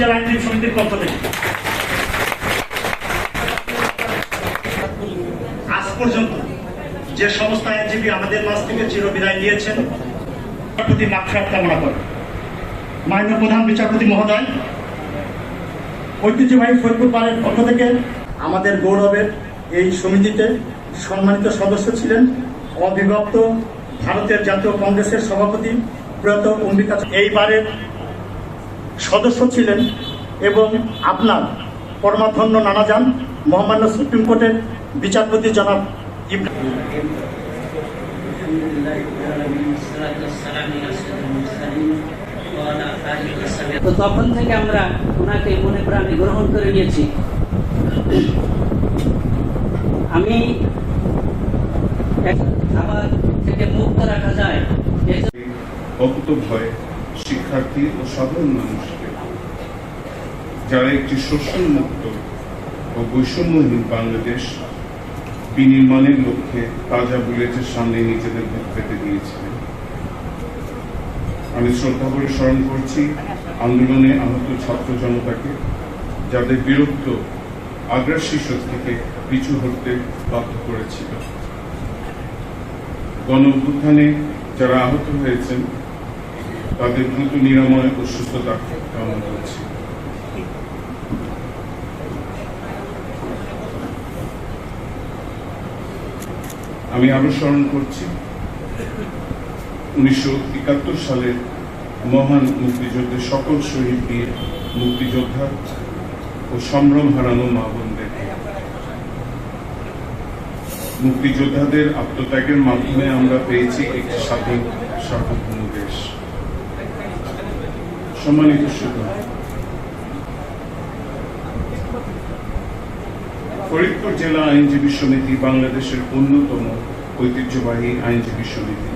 জেলা আইনজীবী সমিতির পক্ষ থেকে। আজ পর্যন্ত যে সমস্ত আইনজীবী আমাদের মাঝ থেকে চিরবিদায় নিয়েছেন প্রতি মাক্ষাত কামনা করে মাননীয় প্রধান বিচারপতি মহোদয়, ঐতিহ্যবাহী ফরিদপুর পাড়ের পক্ষ থেকে আমাদের গৌরবের এই সমিতিতে সম্মানিত সদস্য ছিলেন অবিভক্ত ভারতের জাতীয় কংগ্রেসের সভাপতি প্রয়াত অম্বিকা এইবারের সদস্য ছিলেন এবং আপনার পরমাধন্য নানাজান মহামান্য সুপ্রিম কোর্টের বিচারপতি জনাব তো তখন থেকে আমরা ওনাকে মনে প্রাণে গ্রহণ করে নিয়েছি। আমি আমার থেকে মুক্ত রাখা যায়। অকুত ভয় শিক্ষার্থী ও সাধারণ মানুষকে যারা একটি শোষণ মুক্ত ও বৈষম্যহীন বাংলাদেশ বিনির্মাণের লক্ষ্যে তাজা বুলেটের সামনে নিজেদের ভোট পেতে দিয়েছিলেন। আমি শ্রদ্ধা করে স্মরণ করছি, আন্দোলনে আহত ছাত্র জনতাকে, যাদের বিরুদ্ধ আগ্রাসী শক্তিকে পিছু হতে বাধ্য করেছিল। গণ অভ্যুত্থানে যারা আহত হয়েছেন, তাদের দ্রুত নিরাময় ও সুস্থতা কামনা করছি। আমি আরও স্মরণ করছি। উনিশশো একাত্তর সালের মহান মুক্তিযুদ্ধের সকল শহীদ বীর মুক্তিযোদ্ধা ও সম্ভ্রম হারানো মা বোনদেরকে মুক্তিযোদ্ধাদের আত্মত্যাগের মাধ্যমে আমরা পেয়েছি একটি স্বাধীন সার্বভৌম দেশ। সম্মানিত ফরিদপুর জেলা আইনজীবী সমিতি বাংলাদেশের অন্যতম ঐতিহ্যবাহী আইনজীবী সমিতি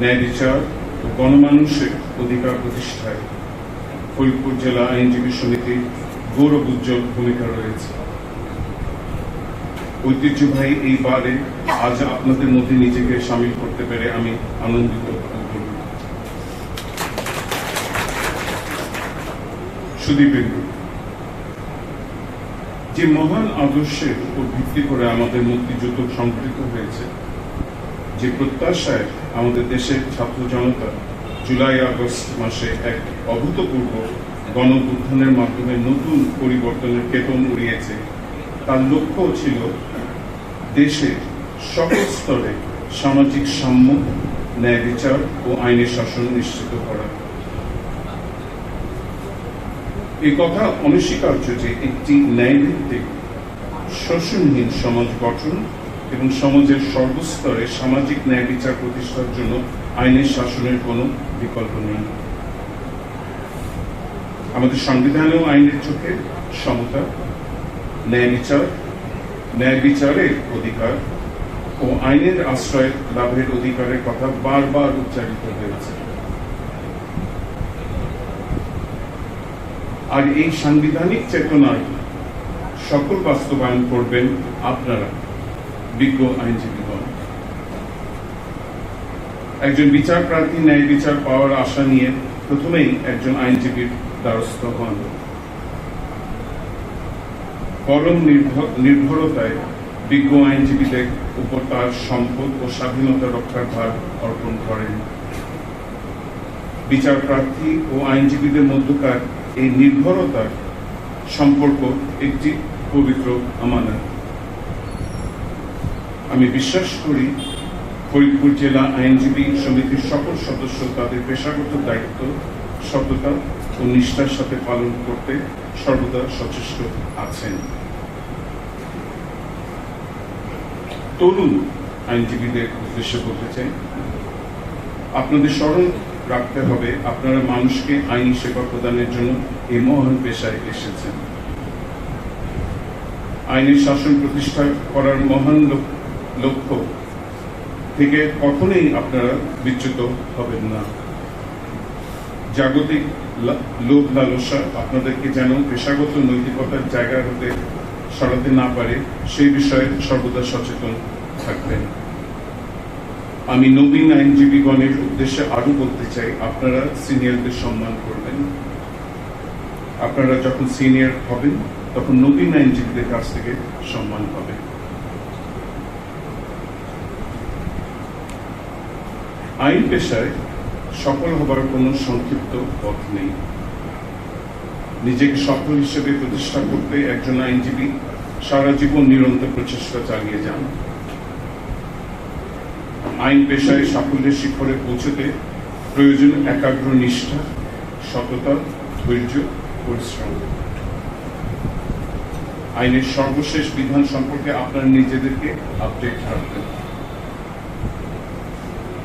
ন্যায় বিচার ও গণমানুষের অধিকার প্রতিষ্ঠায় ফরিদপুর জেলা আইনজীবী সমিতির গৌরব উজ্জ্বল ভূমিকা রয়েছে ঐতিহ্যবাহী এই বারে আজ আপনাদের মধ্যে নিজেকে সামিল করতে পেরে আমি আনন্দিত। সুদীপেন্দু যে মহান আদর্শের উপর ভিত্তি করে আমাদের মুক্তিযুদ্ধ সংগঠিত হয়েছে, যে প্রত্যাশায় আমাদের দেশের ছাত্র জনতা জুলাই আগস্ট মাসে এক অভূতপূর্ব গণ উত্থানের মাধ্যমে নতুন পরিবর্তনের কেতন উড়িয়েছে, তার লক্ষ্য ছিল দেশে সকল স্তরে সামাজিক সাম্য, ন্যায় বিচার ও আইনের শাসন নিশ্চিত করা। এই কথা অনস্বীকার্য যে একটি ন্যায়ভিত্তিক শোষণহীন সমাজ গঠন এবং সমাজের সর্বস্তরে সামাজিক ন্যায় বিচার প্রতিষ্ঠার জন্য আইনের শাসনের কোনো বিকল্প নেই। আমাদের সংবিধানেও আইনের চোখে সমতা, ন্যায় বিচার, ন্যায় বিচারের অধিকার ও আইনের আশ্রয় লাভের অধিকারের কথা বারবার উচ্চারিত হয়েছে। আর এই সাংবিধানিক চেতনার সকল বাস্তবায়ন করবেন আপনারা, বিজ্ঞ আইনজীবীগণ। একজন বিচার প্রার্থী ন্যায় বিচার পাওয়ার আশা নিয়ে প্রথমেই একজন আইনজীবীর দ্বারস্থ হন। পরম নির্ভ- নির্ভরতায় বিজ্ঞ আইনজীবীদের উপর তার সম্পদ ও স্বাধীনতা রক্ষার ভার অর্পণ করেন। বিচার প্রার্থী ও আইনজীবীদের মধ্যকার এই নির্ভরতার সম্পর্ক একটি পবিত্র আমানত। আমি বিশ্বাস করি, ফরিদপুর জেলা আইনজীবী সমিতির সকল সদস্য তাদের পেশাগত দায়িত্ব, সততা ও নিষ্ঠার সাথে পালন করতে সর্বদা সচেষ্ট আছেন। তরুণ আইনজীবীদের উদ্দেশ্যে বলতে চাই, আপনাদের স্মরণ রাখতে হবে। আপনারা মানুষকে আইনি সেবা প্রদানের জন্য এই মহান পেশায় এসেছেন। আইনের শাসন প্রতিষ্ঠা করার মহান লক্ষ্য থেকে কখনোই আপনারা বিচ্যুত হবেন না। জাগতিক লোভ লালসা আপনাদেরকে যেন পেশাগত নৈতিকতার জায়গা হতে সরাতে না পারে, সেই বিষয়ে সর্বদা সচেতন থাকবেন। আমি নবীন আইনজীবীগণের উদ্দেশ্যে আরও বলতে চাই, আপনারা সিনিয়রদের সম্মান করবেন। আপনারা যখন সিনিয়র হবেন, তখন নবীন আইনজীবীদের কাছ থেকে সম্মান পাবেন। আইন পেশায় সফল হবার কোনো সংক্ষিপ্ত পথ নেই। নিজেকে সফল হিসেবে প্রতিষ্ঠা করতে একজন আইনজীবী সারা জীবন নিরন্তর প্রচেষ্টা চালিয়ে যান। আইন পেশায় সাফল্যের শিখরে পৌঁছতে প্রয়োজন একাগ্র নিষ্ঠা, সততা, ধৈর্য, পরিশ্রম। আইনের সর্বশেষ বিধান সম্পর্কে আপনার নিজেদেরকে আপডেট রাখবেন।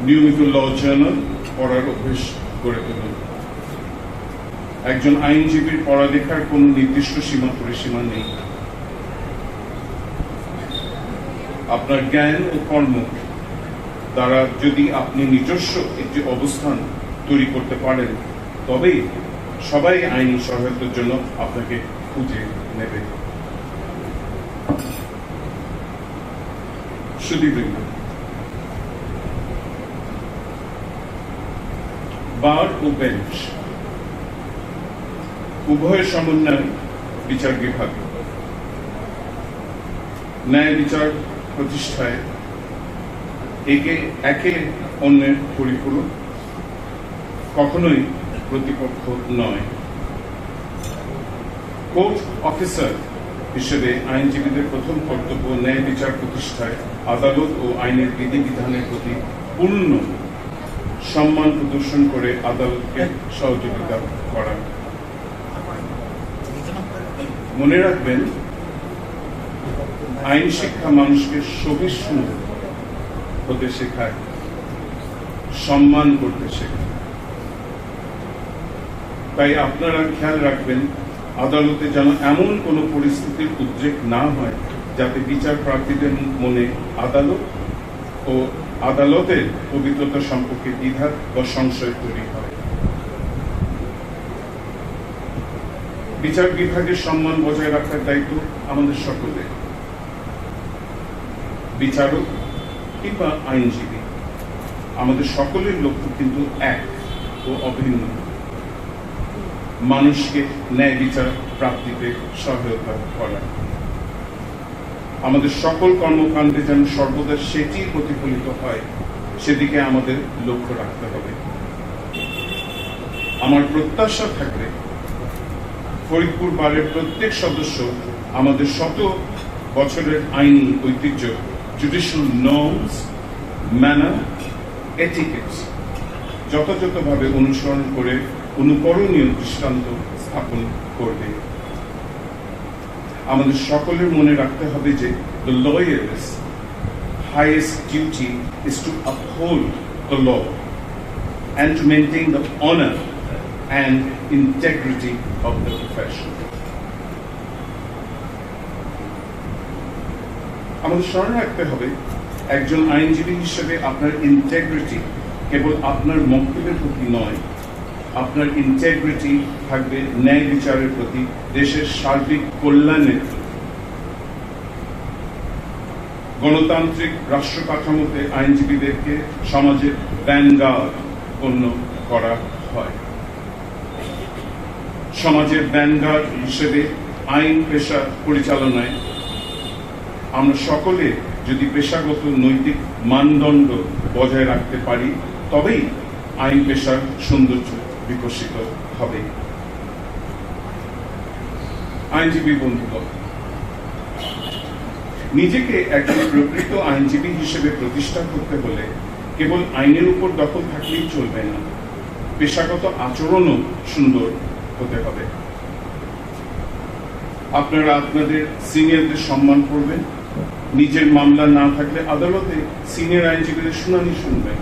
নিয়মিত ল জার্নাল পড়ার অভ্যেস করে তুলুন। একজন আইনজীবীর পড়ালেখার কোনো নির্দিষ্ট সীমা পরিসীমা নেই। আপনার জ্ঞান ও কর্ম দ্বারা যদি আপনি নিজস্ব একটি অবস্থান তৈরি করতে পারেন, তবেই সবাই আইনি সহায়তার জন্য আপনাকে খুঁজে নেবে। বার ও বেঞ্চ। উভয়ের সমন্বয় বিচার বিভাগ। ন্যায় বিচার প্রতিষ্ঠায় একে একে অন্যের পরিপূরক, কখনোই প্রতিপক্ষ নয়। কোর্ট অফিসার হিসেবে আইনজীবীদের প্রথম কর্তব্য ন্যায় বিচার প্রতিষ্ঠায় আদালত ও আইনের বিধিবিধানের প্রতি পূর্ণ সম্মান প্রদর্শন করে আদালতকে সহযোগিতা করা। মনে রাখবেন, আইন শিক্ষা মানুষকে সহিষ্ণু হতে শেখায়, সম্মান করতে শেখায়। তাই আপনারা খেয়াল রাখবেন, আদালতে যেন এমন কোনো পরিস্থিতির উদ্রেক না হয়, যাতে বিচার প্রার্থীদের মনে আদালত ও আদালতের পবিত্রতা সম্পর্কে দ্বিধা বা সংশয় তৈরি হয়। বিচার বিভাগের সম্মান বজায় রাখার দায়িত্ব আমাদের সকলের। বিচারক কিংবা আইনজীবী। আমাদের সকলের লক্ষ্য কিন্তু এক ও অভিন্ন মানুষকে ন্যায় বিচার, প্রাপ্তিতে সহায়তা করা। আমাদের সকল কর্মকাণ্ডে যেন সর্বদা সেটি প্রতিফলিত হয়, সেদিকে আমাদের লক্ষ্য রাখতে হবে। আমার প্রত্যাশা থাকবে, ফরিদপুর বারের প্রত্যেক সদস্য আমাদের শত বছরের আইনি ঐতিহ্য জুডিশিয়াল নর্মস ম্যানার এটিকেটস যথাযথভাবে অনুসরণ করে অনুকরণীয় দৃষ্টান্ত স্থাপন করবে আমাদের সকলের মনে রাখতে হবে যে the lawyer's highest duty is to uphold the law and to maintain the honor and integrity of the profession. আমাদের স্মরণ রাখতে হবে, একজন আইনজীবী হিসেবে আপনার ইন্টেগ্রিটি কেবল আপনার মন্তব্যের প্রতি নয়, আপনার ইন্টেগ্রিটি থাকবে ন্যায় বিচারের প্রতি, দেশের সার্বিক কল্যাণের। গণতান্ত্রিক রাষ্ট্র কাঠামোতে আইনজীবীদেরকে সমাজের ব্যানগার্ড গণ্য করা হয় সমাজের ব্যানগার্ড হিসেবে আইন পেশা পরিচালনায় আমরা সকলে যদি পেশাগত নৈতিক মানদণ্ড বজায় রাখতে পারি, তবেই আইন পেশার সৌন্দর্য বিকশিত হবে। আইনজীবী বন্ধুগণ, নিজেকে একজন প্রকৃত আইনজীবী হিসেবে প্রতিষ্ঠা করতে হলে কেবল আইনের উপর দখল থাকলেই চলবে না। পেশাগত আচরণও সুন্দর হতে হবে। আপনারা আপনাদের সিনিয়রদের সম্মান করবেন। নিজের মামলা না থাকলে আদালতে সিনিয়র আইনজীবীদের শুনানি শুনবেন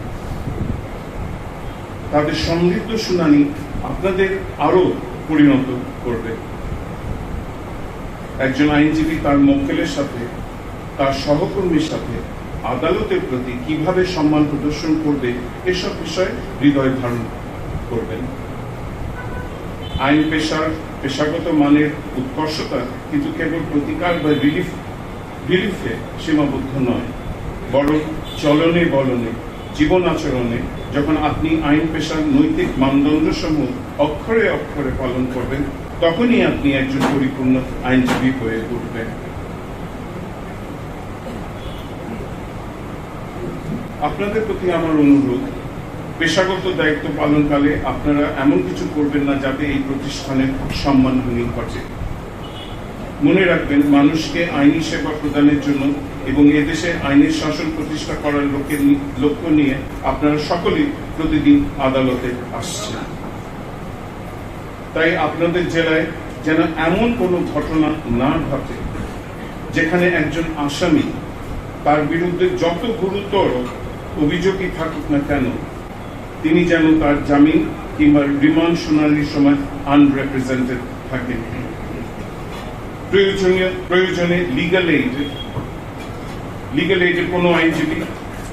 তাদের সমৃদ্ধ শুনানি আপনাদের আরও পরিণত করবে। একজন আইনজীবী তার মক্কেলের সাথে, তার সহকর্মীর সাথে আদালতের প্রতি কীভাবে সম্মান প্রদর্শন করবে, এসব বিষয়ে হৃদয় ধারণ করবেন। আইন পেশার, পেশাগত মানের উৎকর্ষতা কিন্তু কেবল প্রতিকার বা রিলিফ রিলিফে সীমাবদ্ধ নয়। বরং চলনে বলনে, জীবন আচরণে যখন আপনি আইন পেশার নৈতিক মানদণ্ড সমূহ অক্ষরে অক্ষরে পালন করবেন, তখনই আপনি একজন পরিপূর্ণ আইনজীবী হয়ে উঠবেন। আপনাদের প্রতি আমার অনুরোধ, পেশাগত দায়িত্ব পালনকালে আপনারা এমন কিছু করবেন না যাতে এই প্রতিষ্ঠানের সম্মানহানি ঘটে। মনে রাখবেন, মানুষকে আইনি সেবা প্রদানের জন্য এবং এদেশে আইনের শাসন প্রতিষ্ঠা করার লোকের লক্ষ্য নিয়ে আপনারা সকলেই প্রতিদিন আদালতে আসছেন। তাই আপনাদের জেলায় যেন এমন কোনো ঘটনা না ঘটে, যেখানে একজন আসামি তার বিরুদ্ধে যত গুরুতর অভিযোগই থাকুক না কেন, তিনি যেন তার জামিন কিংবা রিমান্ড শুনানির সময় আনরিপ্রেজেন্টেড থাকেন। প্রয়োজনীয় প্রয়োজনে লিগাল এইড লিগাল এইডে কোনো আইনজীবী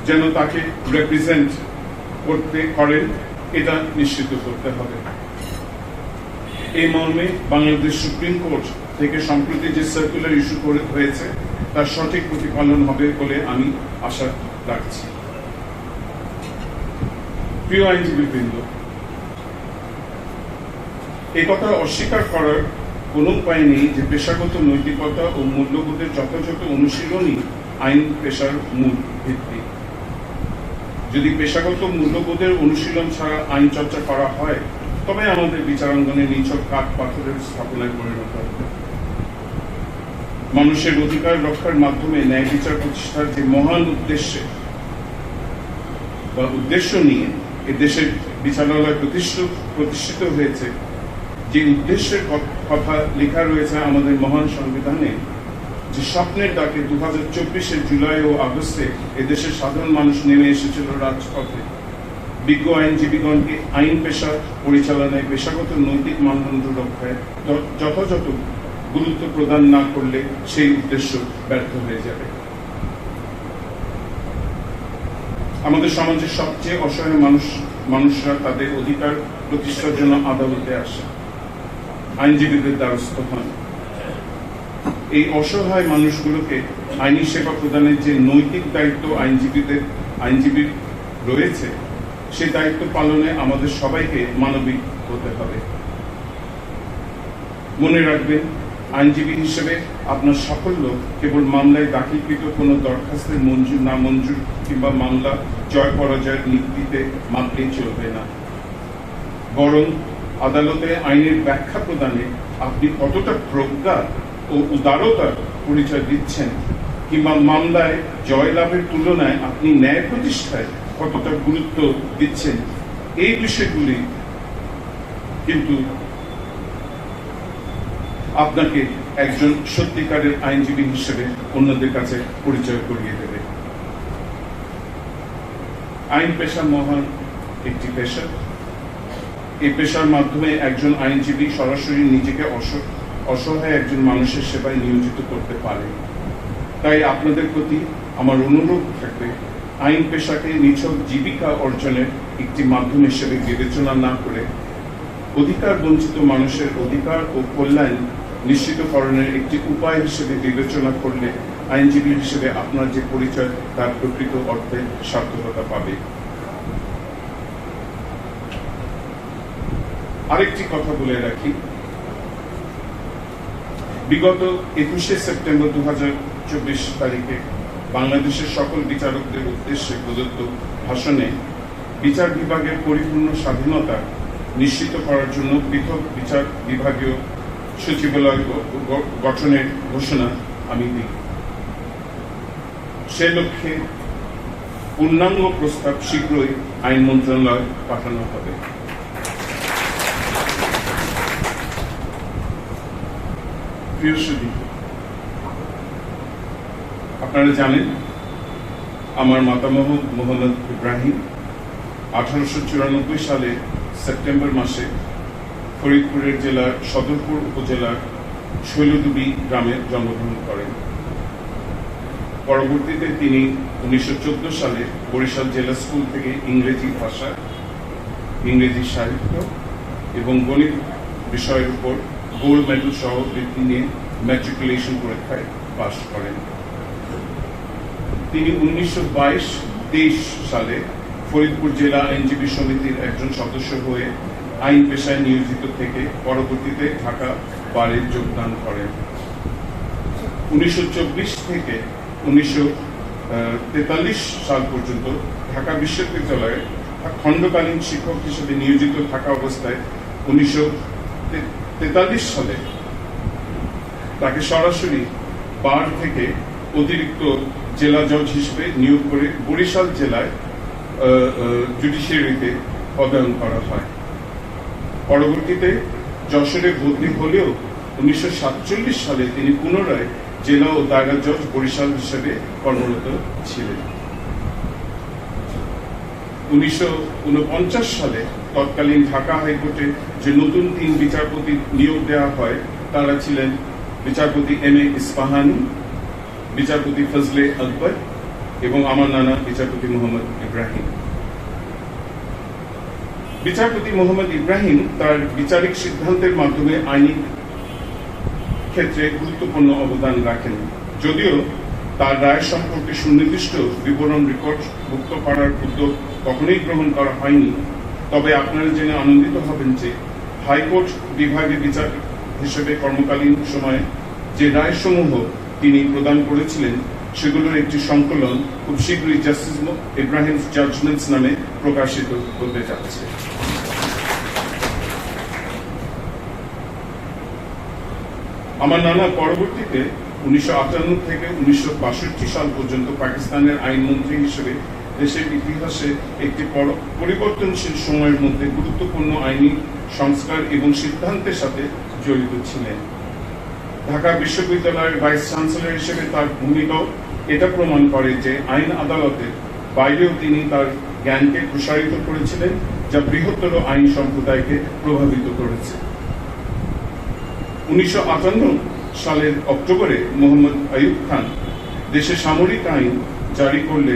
যেন তাকে রিপ্রেজেন্ট করতে করেন এটা নিশ্চিত করতে হবে। এই মর্মে বাংলাদেশ সুপ্রিম কোর্ট থেকে সম্প্রতি যে সার্কুলার ইস্যু করে হয়েছে, তার সঠিক প্রতিপালন হবে বলে আমি আশা রাখছি। প্রিয় আইনজীবী বৃন্দ এই কথা অস্বীকার করার কোনো উপায় নেই যে পেশাগত নৈতিকতা ও মূল্যবোধের যথাযথ অনুশীলনই আইন পেশার মূল ভিত্তি। যদি পেশাগত মূল্যবোধের অনুশীলন ছাড়া আইন চর্চা করা হয়, তবে আমাদের বিচারাঙ্গনে নিছক কাঠ পাথরের স্থাপনায় পরিণত হবে। মানুষের অধিকার রক্ষার মাধ্যমে ন্যায় বিচার প্রতিষ্ঠার যে মহান উদ্দেশ্যে বা উদ্দেশ্য নিয়ে এ দেশের বিচারালয় প্রতিষ্ঠিত হয়েছে, যে উদ্দেশ্যের ক- কথা লেখা রয়েছে আমাদের মহান সংবিধানে যে স্বপ্নের ডাকে দু হাজার চব্বিশের জুলাই ও আগস্টে এদেশের সাধারণ মানুষ নেমে এসেছিল রাজপথে। বিজ্ঞ আইনজীবীগণকে আইন পেশা পরিচালনায় পেশাগত নৈতিক মানদণ্ড রক্ষায় যথাযথ গুরুত্ব প্রদান না করলে সেই উদ্দেশ্য ব্যর্থ হয়ে যাবে। আমাদের সমাজের সবচেয়ে অসহায় মানুষ, মানুষরা তাদের অধিকার প্রতিষ্ঠার জন্য আদালতে আসে। আইনজীবীদের দ্বারস্থ হন। এই অসহায় মানুষগুলোকে আইনি সেবা প্রদানের যে নৈতিক দায়িত্ব আইনজীবীদের আইনজীবীর রয়েছে সেই দায়িত্ব পালনে আমাদের সবাইকে মানবিক হতে হবে। মনে রাখবেন, আইনজীবী হিসেবে আপনার সাফল্য কেবল মামলায় দাখিলকৃত কোনো দরখাস্তের মঞ্জুর না মঞ্জুর কিংবা মামলা জয় পরাজয়ের নীতিতে মাপলেই চলবে না। বরং আদালতে আইনের ব্যাখ্যা প্রদানে আপনি কতটা প্রজ্ঞা ও উদারতার পরিচয় দিচ্ছেন, কিংবা মামলায়, জয়লাভের তুলনায় আপনি ন্যায় প্রতিষ্ঠায় কতটা গুরুত্ব দিচ্ছেন, এই বিষয়গুলি কিন্তু আপনাকে একজন সত্যিকারের আইনজীবী হিসেবে অন্যদের কাছে পরিচয় করিয়ে দেবে। আইন পেশা মহান একটি পেশা। এই পেশার মাধ্যমে একজন আইনজীবী সরাসরি নিজেকে অসহায় একজন মানুষের সেবায় নিয়োজিত করতে পারে। তাই আপনাদের প্রতি আমার অনুরোধ থাকবে, আইন পেশাকে নিছক জীবিকা অর্জনের একটি মাধ্যম হিসেবে বিবেচনা না করে অধিকার বঞ্চিত মানুষের অধিকার ও কল্যাণ নিশ্চিতকরণের একটি উপায় হিসেবে বিবেচনা করলে আইনজীবী হিসেবে আপনার যে পরিচয়, তার প্রকৃত অর্থে সার্থকতা পাবে। আরেকটি কথা বলে রাখি। বিগত একুশে সেপ্টেম্বর দু হাজার চব্বিশ তারিখে বাংলাদেশের সকল বিচারকদের উদ্দেশ্যে প্রদত্ত ভাষণে বিচার বিভাগের পরিপূর্ণ স্বাধীনতা নিশ্চিত করার জন্য পৃথক বিচার বিভাগীয় সচিবালয় গঠনের ঘোষণা আমি দিই। সে লক্ষ্যে পূর্ণাঙ্গ প্রস্তাব শীঘ্রই আইন মন্ত্রণালয় পাঠানো হবে। প্রিয় সুদী আপনারা জানেন, আমার মাতামহ মোহাম্মদ ইব্রাহিম আঠারোশো চুরানব্বই সালে সেপ্টেম্বর মাসে ফরিদপুরের জেলার সদরপুর উপজেলার শৈলডুবি গ্রামে জন্মগ্রহণ করেন। পরবর্তীতে তিনি উনিশশো চোদ্দ সালে বরিশাল জেলা স্কুল থেকে ইংরেজি ভাষা, ইংরেজি সাহিত্য এবং গণিত বিষয়ের উপর গোল্ড মেডেল সহ বৃত্তি ম্যাট্রিকুলেশন পরীক্ষায় পাশ করেন। তিনি উনিশশো বাইশ সালে ফরিদপুর জেলা আইনজীবী সমিতির একজন সদস্য হয়ে আইন পেশায় নিয়োজিত থেকে পরবর্তীতে ঢাকা বারে যোগদান করেন। উনিশশো থেকে উনিশশো তেতাল্লিশ সাল পর্যন্ত ঢাকা বিশ্ববিদ্যালয়ে খণ্ডকালীন শিক্ষক হিসেবে নিয়োজিত থাকা অবস্থায় উনিশশো তেতাল্লিশ সালে তাকে সরাসরি বার থেকে অতিরিক্ত জেলা জজ হিসেবে নিয়োগ করে বরিশাল জেলায় জুডিশিয়ারিতে পদায়ন করা হয়। পরবর্তীতে যশোরে বদলি হলেও উনিশশো সাতচল্লিশ সালে তিনি পুনরায় জেলা ও দায়রা জজ বরিশাল হিসেবে কর্মরত ছিলেন। উনিশশো উনপঞ্চাশ সালে তৎকালীন ঢাকা হাইকোর্টে যে নতুন তিন বিচারপতি নিয়োগ দেওয়া হয়, তারা ছিলেন বিচারপতি এম এ ইস্পাহানি, বিচারপতি ফজলে আকবর এবং আমার নানা বিচারপতি মোহাম্মদ ইব্রাহিম। বিচারপতি মোহাম্মদ ইব্রাহিম তার বিচারিক সিদ্ধান্তের মাধ্যমে আইনি ক্ষেত্রে গুরুত্বপূর্ণ অবদান রাখেন। যদিও তার রায় সম্পর্কে সুনির্দিষ্ট বিবরণ রেকর্ড মুক্ত করার উদ্যোগ কখনোই গ্রহণ করা হয়নি। তবে আপনারা জেনে আনন্দিত হবেন যে হাইকোর্ট বিভাগে বিচার হিসেবে কর্মকালীন সময়ে যে রায়সমূহ তিনি প্রদান করেছিলেন, সেগুলোর একটি সংকলন খুব শীঘ্রই জাস্টিস ইব্রাহিম জাজমেন্টস নামে প্রকাশিত হতে যাচ্ছে। আমার নানা পরবর্তীতে উনিশশো আটান্ন থেকে উনিশশো বাষট্টি সাল পর্যন্ত পাকিস্তানের আইনমন্ত্রী হিসেবে দেশের ইতিহাসে একটি পরিবর্তনশীল সময়ের মধ্যে গুরুত্বপূর্ণ আইনি সংস্কার এবং সিদ্ধান্তের সাথে জড়িত ছিলেন। ঢাকা বিশ্ববিদ্যালয়ের ভাইস চ্যান্সেলর হিসেবে তার ভূমিকাও এটা প্রমাণ করে যে আইন আদালতের বাইরেও তিনি তার জ্ঞানকে প্রসারিত করেছিলেন, যা বৃহত্তর আইন সম্প্রদায়কে প্রভাবিত করেছে। উনিশশো আটান্ন সালের অক্টোবরে মোহাম্মদ আইয়ুব খান দেশে সামরিক আইন জারি করলে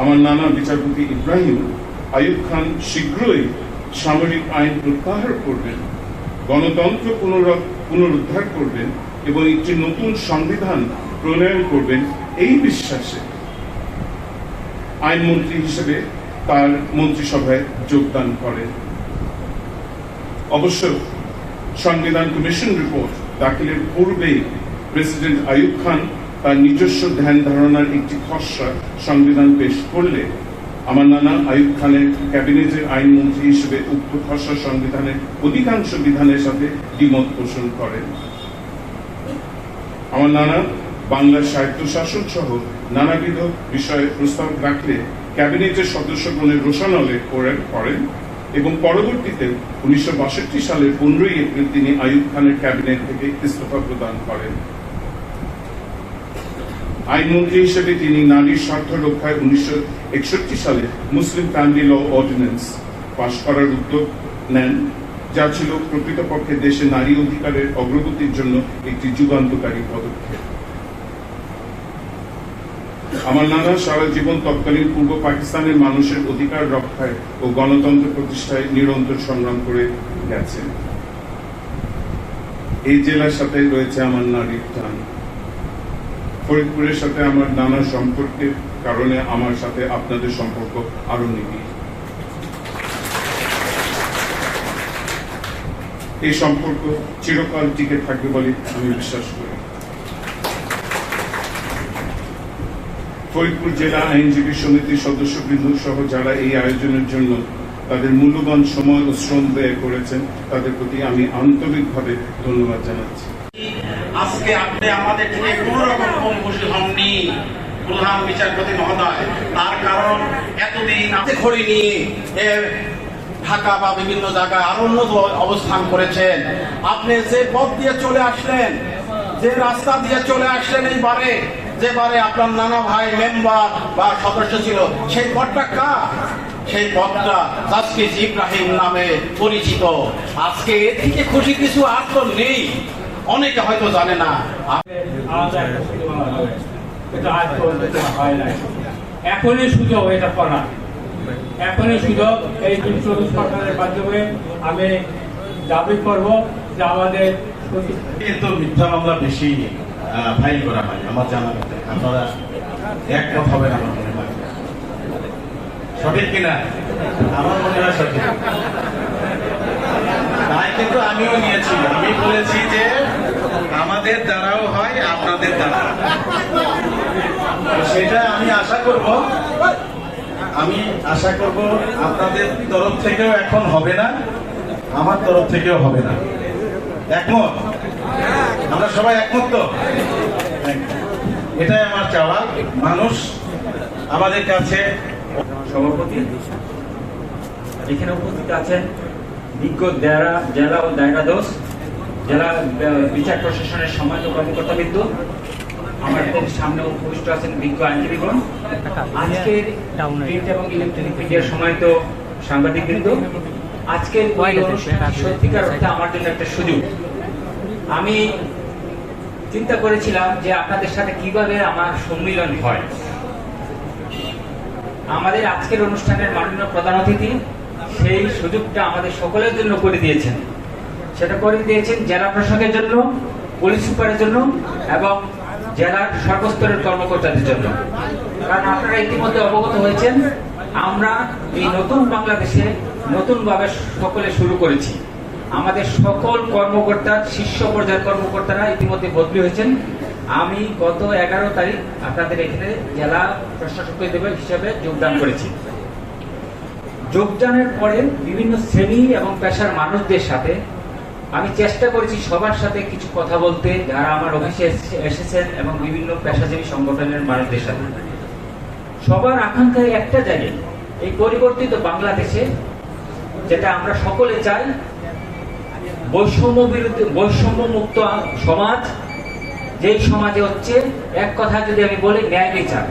আমার নানা বিচারপতি ইব্রাহিম আইয়ুব খান শীঘ্রই সামরিক আইন প্রত্যাহার করবেন, গণতন্ত্র পুনরুদ্ধার করবেন এবং একটি নতুন সংবিধান প্রণয়ন করবেন এই বিশ্বাসে। আইনমন্ত্রী হিসেবে তার মন্ত্রিসভায় যোগদান করেন। অবশ্য সংবিধান কমিশন রিপোর্ট দাখিলের পূর্বেই প্রেসিডেন্ট আয়ুব খান তার নিজস্ব ধ্যান ধারণার একটি খসড়া সংবিধান পেশ করলে আমার নানা আইয়ুব খানের ক্যাবিনেটের আইনমন্ত্রী হিসেবে উক্ত খসড়া সংবিধানের অধিকাংশ বিধানের সাথে দ্বিমত পোষণ করেন। আমার নানা বাংলার সাহিত্য শাসন সহ নানাবিধ বিষয়ে প্রস্তাব রাখলে ক্যাবিনেটের সদস্যগণের রোশানলে করেন করেন এবং পরবর্তীতে উনিশশো সালের পনেরোই এপ্রিল তিনি আয়ুব খানের ক্যাবিনেট থেকে ইস্তফা প্রদান করেন। আইনমন্ত্রী হিসেবে তিনি নারীর স্বার্থ রক্ষায় উনিশশো সালে মুসলিম ফ্যামিলি ল অর্ডিন্যান্স পাশ করার উদ্যোগ নেন, যা ছিল প্রকৃতপক্ষে দেশে নারী অধিকারের অগ্রগতির জন্য একটি যুগান্তকারী পদক্ষেপ। আমার নানা সারা জীবন তৎকালীন পূর্ব পাকিস্তানের মানুষের অধিকার রক্ষায় ও গণতন্ত্র প্রতিষ্ঠায় নিরন্তর সংগ্রাম করে গেছেন। এই জেলার সাথে রয়েছে আমার নারীর টান। ফরিদপুরের সাথে আমার নানা সম্পর্কের কারণে আমার সাথে আপনাদের সম্পর্ক আরও নিবিড়। এই সম্পর্ক চিরকাল টিকে থাকবে বলে আমি বিশ্বাস করি। ফরিদপুর জেলা আইনজীবী সমিতির সদস্যবৃন্দ সহ যারা এই আয়োজনের জন্য তাদের মূল্যবান সময় ও শ্রম ব্যয় করেছেন, তাদের প্রতি আমি আন্তরিকভাবে ধন্যবাদ জানাচ্ছি। আজকে আপনি আমাদের থেকে কোন রকম কম খুশি হননি, প্রধান বিচারপতি মহোদয়। তার কারণ এতদিন আপনি খড়ি নিয়ে ঢাকা বা বিভিন্ন জায়গায় আরও উন্নত অবস্থান করেছেন। আপনি যে পথ দিয়ে চলে আসলেন, যে রাস্তা দিয়ে চলে আসলেন এইবারে যে বারে আপনার নানা ভাই মেম্বার বা সদস্য ছিল, সেই পথটা কার? সেই পথটা জাস্টিস ইব্রাহিম নামে পরিচিত। আজকে এর থেকে খুশি কিছু আর তো নেই। অনেকে হয়তো জানে না। এখনই সুযোগ এটা করা এখনই সুযোগ এই দুশো সরকারের মাধ্যমে আমি দাবি করব যে আমাদের কিন্তু মিথ্যা মামলা বেশি ফাইল করা হয় আমার জানা আপনারা একমত হবেন আমার মনে হয়। সঠিক কিনা? আমার মনে হয় সঠিক। দায় কিন্তু আমিও নিয়েছি। আমি বলেছি যে আমাদের দ্বারাও হয়, আপনাদের দ্বারা। সেটা আমি আশা করব। আমি আশা করব আপনাদের তরফ থেকেও এখন হবে না, আমার তরফ থেকেও হবে না। একমত? আমরা সবাই একমত তো? এটাই আমার চাওয়া, মানুষ আমাদের কাছে সভাপতি, এখানে উপস্থিত আছেন বিজ্ঞ জেলা ও দায়রা দোষ। জেলা বিচার প্রশাসনের সম্মানিত কর্মকর্তাবৃন্দ আমাদের সামনে উপস্থিত আছেন বিজ্ঞ আইনজীবীগণ। আজকের প্রিন্ট এবং ইলেকট্রনিক মিডিয়ার সম্মানিত সাংবাদিকবৃন্দ আজকের সত্যিকার অর্থে আমার জন্য একটা সুযোগ। আমি চিন্তা করেছিলাম যে আপনাদের সাথে কীভাবে আমার সম্মিলন হয়। আমাদের আজকের অনুষ্ঠানের মাননীয় প্রধান অতিথি সেই সুযোগটা আমাদের সকলের জন্য করে দিয়েছেন। সেটা করে দিয়েছেন জেলা প্রশাসকের জন্য, পুলিশ সুপারের জন্য এবং জেলার সর্বস্তরের কর্মকর্তাদের জন্য। কারণ আপনারা ইতিমধ্যে অবগত হয়েছেন, আমরা এই নতুন বাংলাদেশে নতুনভাবে সকলে শুরু করেছি। আমাদের সকল কর্মকর্তা, শীর্ষ পর্যায়ের কর্মকর্তারা ইতিমধ্যে বদলি হয়েছেন। আমি গত এগারো তারিখ আপনাদের এখানে জেলা প্রশাসক হিসাবে যোগদান করেছি। যোগদানের পরে বিভিন্ন শ্রেণি এবং পেশার মানুষদের সাথে আমি চেষ্টা করেছি সবার সাথে কিছু কথা বলতে, যারা আমার অফিসে এসেছেন এবং বিভিন্ন পেশাজীবী সংগঠনের মানুষদের সাথে। সবার আকাঙ্ক্ষায় একটা জায়গায়, এই পরিবর্তিত বাংলাদেশে, যেটা আমরা সকলে চাই, বৈষম্য বিরুদ্ধে বৈষম্য মুক্ত সমাজ, যেই সমাজে হচ্ছে, এক কথা যদি আমি বলি, ন্যায় বিচার।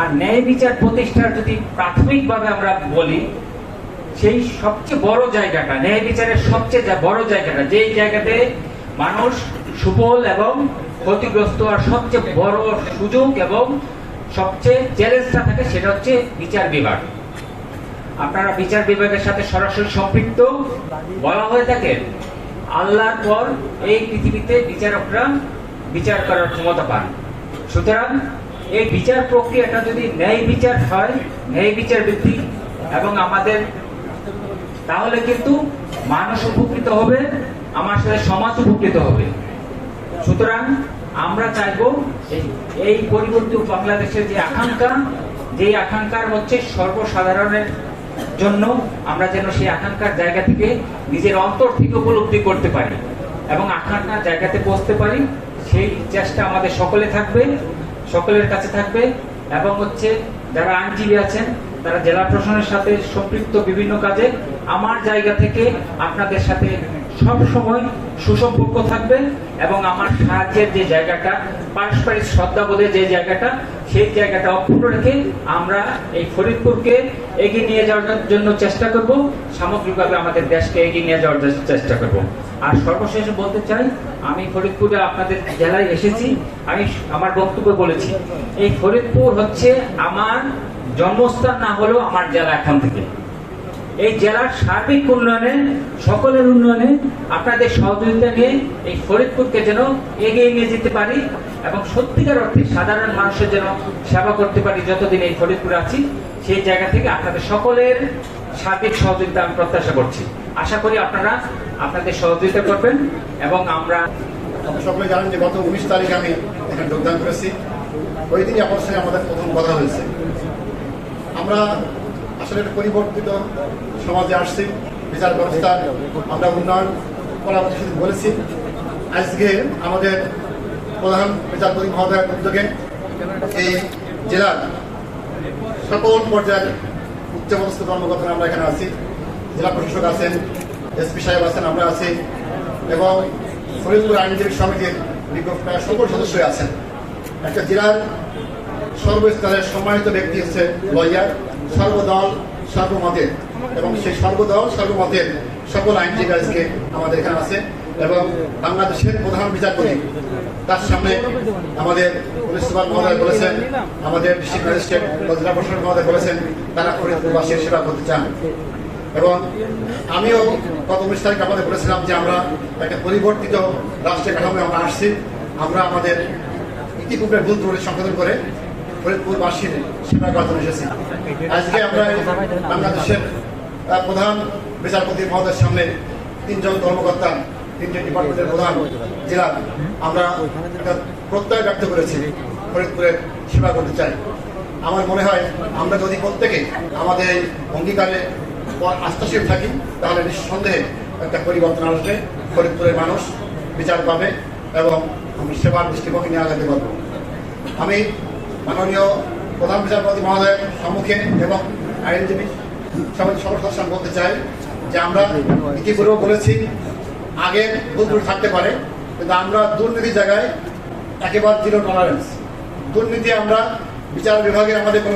আর ন্যায় বিচার প্রতিষ্ঠার যদি প্রাথমিকভাবে আমরা বলি সেই সবচেয়ে বড় জায়গাটা, ন্যায় বিচারের সবচেয়ে বড় জায়গাটা, যেই জায়গাতে মানুষ সুফল এবং ক্ষতিগ্রস্ত আর সবচেয়ে বড় সুযোগ এবং সবচেয়ে চ্যালেঞ্জটা থাকে সেটা হচ্ছে বিচার বিভাগ। আপনারা বিচার বিভাগের সাথে সরাসরি সম্পৃক্ত, বলা হয়ে থাকে, আল্লাহর পর এই পৃথিবীতে বিচারকরা বিচার করার ক্ষমতা পান। সুতরাং এই বিচার প্রক্রিয়াটা যদি ন্যায় বিচার হয়, ন্যায় বিচার বৃদ্ধি এবং আমাদের তাহলে কিন্তু মানুষ উপকৃত হবে, আমার সাথে সমাজ উপকৃত হবে। সুতরাং আমরা চাইব এই- পরিবর্তিত বাংলাদেশের যে আকাঙ্ক্ষা, যে আকাঙ্ক্ষার হচ্ছে সর্বসাধারণের জন্য আমরা যেন সেই আকাঙ্ক্ষার জায়গা থেকে নিজের অন্তর থেকে উপলব্ধি করতে পারি এবং আকাঙ্ক্ষার জায়গাতে পৌঁছতে পারি, সেই চেষ্টা আমাদের সকলে থাকবে, সকলের কাছে থাকবে এবং হচ্ছে যারা আইনজীবী আছেন তারা জেলা প্রশাসনের সাথে সম্পৃক্ত বিভিন্ন কাজে আমার জায়গা থেকে আপনাদের সাথে সব সময় সুসম্পর্ক থাকবে এবং আমার সাহায্যের যে জায়গাটা, পারস্পরিক শ্রদ্ধাবোধের যে জায়গাটা, সেই জায়গাটা অক্ষুণ্ণ রেখে আমরা এই ফরিদপুরকে এগিয়ে নিয়ে যাওয়ার জন্য চেষ্টা করব। সামগ্রিকভাবে আমাদের দেশকে এগিয়ে নিয়ে যাওয়ার চেষ্টা করব। আর সর্বশেষে বলতে চাই, আমি ফরিদপুরে আপনাদের জেলায় এসেছি। আমি আমার বক্তব্য বলেছি। এই ফরিদপুর হচ্ছে আমার জন্মস্থান না হলেও আমার জেলা এখন থেকে। এই জেলার সার্বিক উন্নয়নে, সকলের উন্নয়নে আপনাদের সহযোগিতা নিয়ে এই ফরিদপুরকে যেন এগিয়ে নিয়ে যেতে পারি এবং সত্যিকার অর্থে সাধারণ মানুষের যেন সেবা করতে পারি যতদিন এই ফরিদপুরে আছি, সেই জায়গা থেকে আপনাদের সকলের সার্বিক সহযোগিতা আমি প্রত্যাশা করছি। আশা করি আপনারা আপনাদের সহযোগিতা করবেন এবং আমরা সকলে জানেন যে গত উনিশ তারিখে আমি এখানে যোগদান করেছি। ওই দিনই আমাদের প্রথম কথা হয়েছে। আমরা আসলে একটা পরিবর্তিত সমাজে আসছি, বিচার ব্যবস্থার আমরা উন্নয়ন করার শুধু বলেছি। আজকে আমাদের প্রধান বিচারপতি মহোদয়ের উদ্যোগে এই জেলার সকল পর্যায়ের উচ্চপদস্থ কর্মকর্তারা আমরা এখানে আছি। জেলা প্রশাসক আছেন, এসপি সাহেব আছেন, আমরা আছি এবং ফরিদপুর আইনজীবী সমিতির বিজ্ঞ- প্রায় সকল সদস্যই আছেন। একটা জেলার সর্বস্তরের সম্মানিত ব্যক্তি হচ্ছে লয়ার, সর্বদল, সর্বমতের। এবং সেই সর্বদল, সর্বমতের সকল আইনজীবী আজকে আমাদের এখানে আছে এবং বাংলাদেশের প্রধান বিচারপতি। তার সামনে আমাদের পুলিশ সুপার মহোদয় বলেছেন, আমাদের ডিস্ট্রিক্ট ম্যাজিস্ট্রেট বা জেলা প্রশাসক মহোদয় বলেছেন, তারা ফরিদপুরবাসীর সেবা করতে চান। এবং আমিও গত উনিশ তারিখ আমাদের বলেছিলাম যে আমরা একটা পরিবর্তিত রাষ্ট্রের কাঠামো আমরা আসছি। আমরা আমাদের ইতিপূর্বে ভুল ত্রুটি সংশোধন করে ফরিদপুরবাসীর সেবা করার জন্য এসেছি আজকে আমরা বাংলাদেশের প্রধান বিচারপতি মহোদয়ের সামনে তিনজন কর্মকর্তা, তিনটে ডিপার্টমেন্টের প্রধান জেলা, আমরা একটা প্রত্যয় ব্যক্ত করেছি ফরিদপুরে সেবা করতে চাই। আমার মনে হয় আমরা যদি প্রত্যেকে আমাদের এই অঙ্গীকারে আস্থাশীল থাকি, তাহলে নিঃসন্দেহে একটা পরিবর্তন আসবে, ফরিদপুরের মানুষ বিচার পাবে এবং আমরা সেবার দৃষ্টিভঙ্গি নিয়ে আগাতে পারব। আমি মাননীয় প্রধান বিচারপতি মহোদয়ের সম্মুখে এবং আইনজীবী সবাই সর্বসদস্য বলতে চাই যে আমরা ইতিপূর্বে বলেছি, আগে ভুল থাকতে পারে, কিন্তু আমরা দুর্নীতির জায়গায় একেবারে জিরো টলারেন্স দুর্নীতি আমরা বিচার বিভাগের আমাদের কোনো